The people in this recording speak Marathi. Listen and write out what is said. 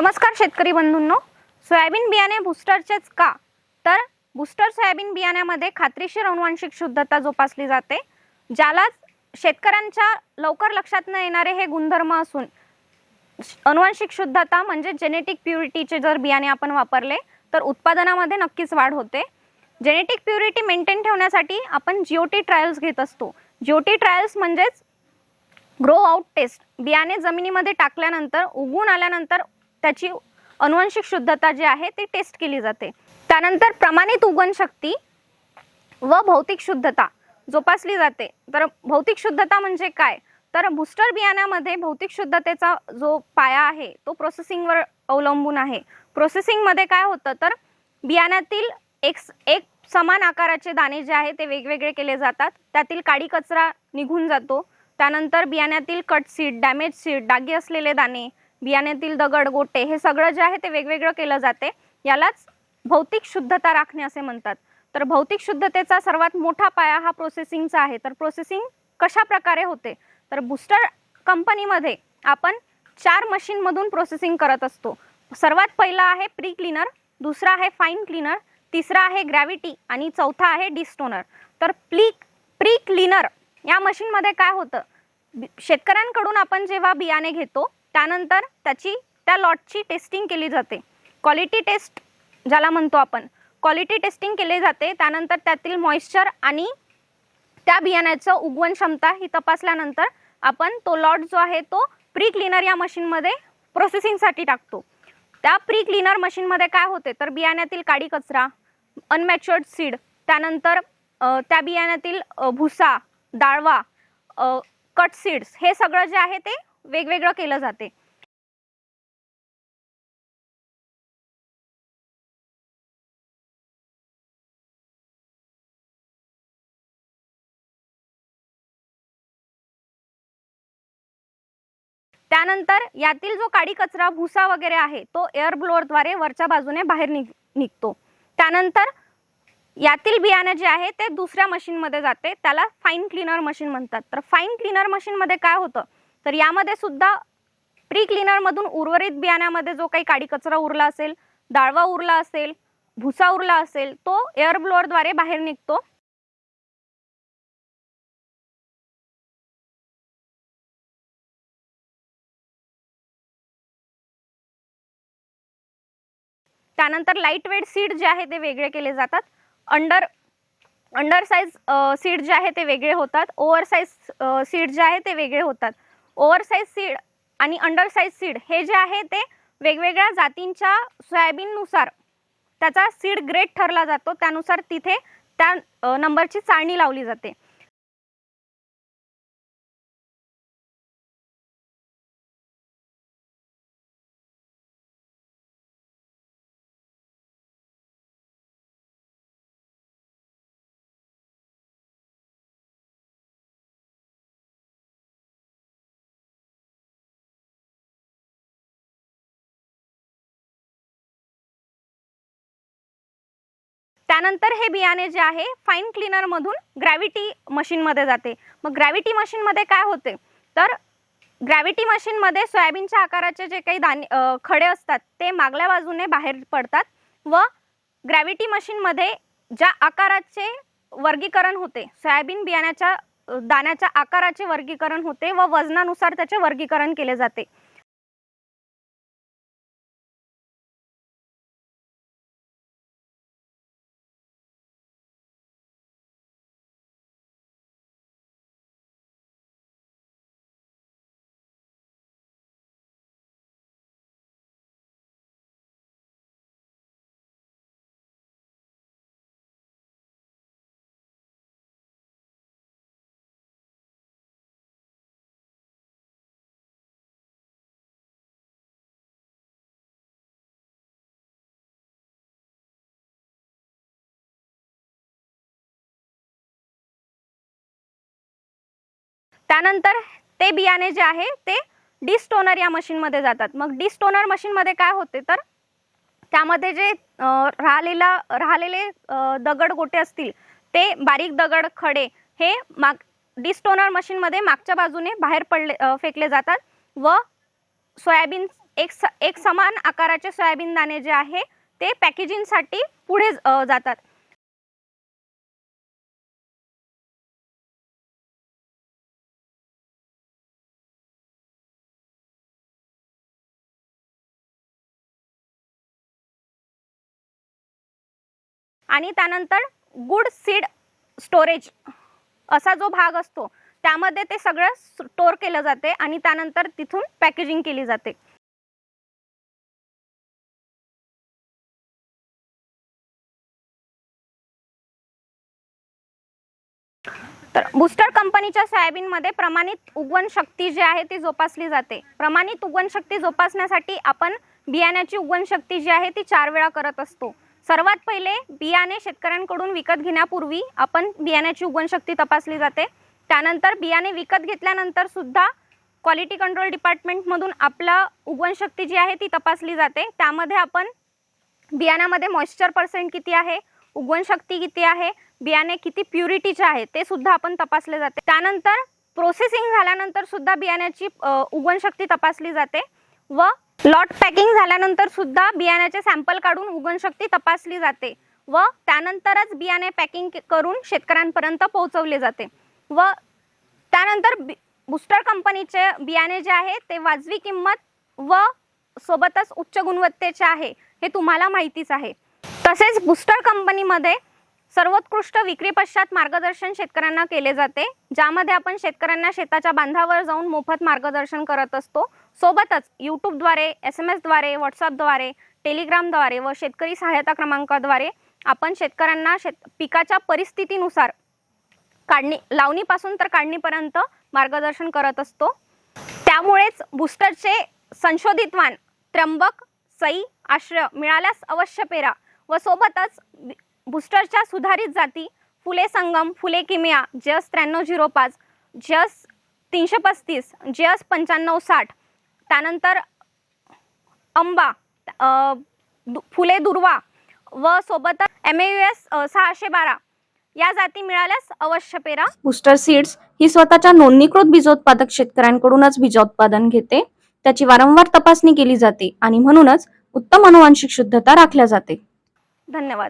नमस्कार शेतकरी बंधूंनो. सोयाबीन बियाणे बूस्टरचेच का? तर बूस्टर सोयाबीन बियाण्यामध्ये खात्रीशीर अनुवांशिक शुद्धता जोपासली जाते. ज्याला शेतकऱ्यांच्या लवकर लक्षात न येणारे हे गुणधर्म असून अनुवांशिक शुद्धता म्हणजे जेनेटिक प्युरिटीचे जर बियाणे आपण वापरले तर उत्पादनामध्ये नक्कीच वाढ होते. जेनेटिक प्युरिटी मेंटेन ठेवण्यासाठी आपण जिओटी ट्रायल्स घेत असतो. जिओटी ट्रायल्स म्हणजेच ग्रो आउट टेस्ट बियाणे जमिनीमध्ये टाकल्यानंतर उगून आल्यानंतर त्याची अनुवंशिक शुद्धता जी आहे ती टेस्ट केली जाते. त्यानंतर प्रमाणित उगणशक्ती व भौतिक शुद्धता जोपासली जाते. तर भौतिक शुद्धता म्हणजे काय? तर बूस्टर बियाण्यामध्ये भौतिक शुद्धतेचा जो पाया आहे तो प्रोसेसिंगवर अवलंबून आहे. प्रोसेसिंगमध्ये काय होतं? तर बियाण्यातील एक एक समान आकाराचे दाणे जे आहे ते वेगवेगळे केले जातात. त्यातील काडी कचरा निघून जातो. त्यानंतर बियाण्यातील कट सीड डॅमेज सीड डागी असलेले दाणे बियाण्यातील दगड गोटे हे सगळं जे आहे ते वेगवेगळं केलं जाते. यालाच भौतिक शुद्धता राखणे असे म्हणतात. तर भौतिक शुद्धतेचा सर्वात मोठा पाया हा प्रोसेसिंगचा आहे. तर प्रोसेसिंग कशा प्रकारे होते? तर बूस्टर कंपनीमध्ये आपण चार मशीनमधून प्रोसेसिंग करत असतो. सर्वात पहिला आहे प्री क्लीनर दुसरा आहे फाईन क्लीनर तिसरा आहे ग्रॅव्हिटी आणि चौथा आहे डिस्टोनर तर प्ली प्री क्लीनर या मशीनमध्ये काय होतं? शेतकऱ्यांकडून आपण जेव्हा बियाणे घेतो त्यानंतर त्याची त्या लॉटची टेस्टिंग केली जाते. क्वालिटी टेस्ट ज्याला म्हणतो आपण. क्वालिटी टेस्टिंग केली जाते. त्यानंतर त्यातील मॉइश्चर आणि त्या बियाण्याचं उगवण क्षमता ही तपासल्यानंतर आपण तो लॉट जो आहे तो प्री क्लिनर या मशीनमध्ये प्रोसेसिंगसाठी टाकतो. त्या प्री क्लिनर मशीनमध्ये काय होते? तर बियाण्यातील काडी कचरा अनमॅच्युअर्ड सीड त्यानंतर त्या बियाण्यातील भुसा डाळवा कट सीड्स हे सगळं जे आहे ते वेगवेगळं केलं जाते. त्यानंतर यातील जो काडी कचरा भुसा वगैरे आहे तो एअर ब्लोअरद्वारे वरच्या बाजूने बाहेर निघ निघतो. त्यानंतर यातील बियाणं जे आहे ते दुसऱ्या मशीनमध्ये जाते. त्याला फाईन क्लीनर मशीन म्हणतात. तर फाईन क्लीनर मशीनमध्ये काय होतं? तर यामध्ये सुद्धा प्री क्लीनरमधून उर्वरित बियाण्यामध्ये जो काही काडी कचरा उरला असेल डाळवा उरला असेल भुसा उरला असेल तो एअर ब्लोअरद्वारे बाहेर निघतो. त्यानंतर लाइट वेट सीड जे आहे ते वेगळे केले जातात. अंडर अंडर साईज सीड जे आहे ते वेगळे होतात. ओव्हर साईज सीड जे आहे ते वेगळे होतात. ओव्हरसाईज सीड आणि अंडरसाईज सीड हे जे आहे ते वेगवेगळ्या जातींच्या सोयाबीननुसार त्याचा सीड ग्रेड ठरला जातो. त्यानुसार तिथे त्या नंबरची चाळणी लावली जाते. त्यानंतर हे बियाणे जे आहे फाईन क्लिनरमधून ग्रॅव्हिटी मशीनमध्ये जाते. मग ग्रॅव्हिटी मशीनमध्ये काय होते? तर ग्रॅव्हिटी मशीनमध्ये सोयाबीनच्या आकाराचे जे काही दाणे खडे असतात ते मागल्या बाजूने बाहेर पडतात व ग्रॅव्हिटी मशीनमध्ये ज्या आकाराचे वर्गीकरण होते सोयाबीन बियाण्याच्या दाण्याच्या आकाराचे वर्गीकरण होते व वजनानुसार त्याचे वर्गीकरण केले जाते. त्यानंतर ते बियाणे जे आहे ते डिस्टोनर या मशीनमध्ये जातात. मग डिस्टोनर मशीनमध्ये काय होते तर त्यामध्ये जे राहिलेला राहिलेले दगड गोटे असतील ते बारीक दगड खडे हे माग डिस्टोनर मशीनमध्ये मागच्या बाजूने बाहेर पडले फेकले जातात व सोयाबीन एक स एक समान आकाराचे सोयाबीन दाणे जे आहे ते पॅकेजिंगसाठी पुढे जातात. आणि त्यानंतर गुड सीड स्टोरेज असा जो भाग असतो त्यामध्ये ते सगळं स्टोअर केलं जाते आणि त्यानंतर तिथून पॅकेजिंग केली जाते. तर बुस्टर कंपनीच्या सोयाबीनमध्ये प्रमाणित उगवण शक्ती जी आहे ती जोपासली जाते. प्रमाणित उगवण शक्ती जोपासण्यासाठी आपण बियाण्याची उगवण शक्ती जी आहे ती चार वेळा करत असतो. सर्वात पहिले बियाणे शेतकऱ्यांकडून विकत घेण्यापूर्वी आपण बियाण्याची उगवणशक्ती तपासली जाते. त्यानंतर बियाणे विकत घेतल्यानंतर सुद्धा क्वालिटी कंट्रोल डिपार्टमेंटमधून आपला उगवणशक्ती जी आहे ती तपासली जाते. त्यामध्ये आपण बियाण्यामध्ये मॉइश्चर पर्सेंट किती आहे उगवणशक्ती किती आहे बियाणे किती प्युरिटीचे आहे ते सुद्धा आपण तपासले जाते. त्यानंतर प्रोसेसिंग झाल्यानंतर सुद्धा बियाण्याची उगवणशक्ती तपासली जाते व लॉट पॅकिंग झाल्यानंतर सुद्धा बियाण्याचे सॅम्पल काढून उगणशक्ती तपासली जाते व त्यानंतरच बियाणे पॅकिंग करून शेतकऱ्यांपर्यंत पोहोचवले जाते व त्यानंतर बी बुस्टर कंपनीचे बियाणे जे आहे ते वाजवी किंमत व सोबतच उच्च गुणवत्तेचे आहे हे तुम्हाला माहितीच आहे. तसेच बुस्टर कंपनीमध्ये सर्वोत्कृष्ट विक्री पश्चात मार्गदर्शन शेतकऱ्यांना केले जाते ज्यामध्ये आपण शेतकऱ्यांना शेताच्या बांधावर जाऊन मोफत मार्गदर्शन करत असतो. सोबतच यूट्यूबद्वारे एस एम एसद्वारे व्हॉट्सअपद्वारे टेलिग्रामद्वारे व शेतकरी सहायता क्रमांकाद्वारे आपण शेतकऱ्यांना शेत पिकाच्या परिस्थितीनुसार काढणी लावणीपासून तर काढणीपर्यंत मार्गदर्शन करत असतो. त्यामुळेच बुस्टरचे संशोधित वाण त्र्यंबक सई आश्रय मिळाल्यास अवश्य पेरा व सोबतच बुस्टरच्या सुधारित जाती फुले संगम फुले किमिया जस त्र्याण्णव झिरो पाच जस तीनशे पस्तीस जस पंच्याण्णव साठ त्यानंतर अंबा दु- फुले दुर्वा व सोबतच एम यू एस सहाशे बारा. या जाती मिळाल्यास अवश्य पेरा. बुस्टर सीड्स ही स्वतःच्या नोंदणीकृत बीजोत्पादक शेतकऱ्यांकडूनच बीजोत्पादन घेते. त्याची वारंवार तपासणी केली जाते आणि म्हणूनच उत्तम अनुवांशिक शुद्धता राखल्या जाते. धन्यवाद.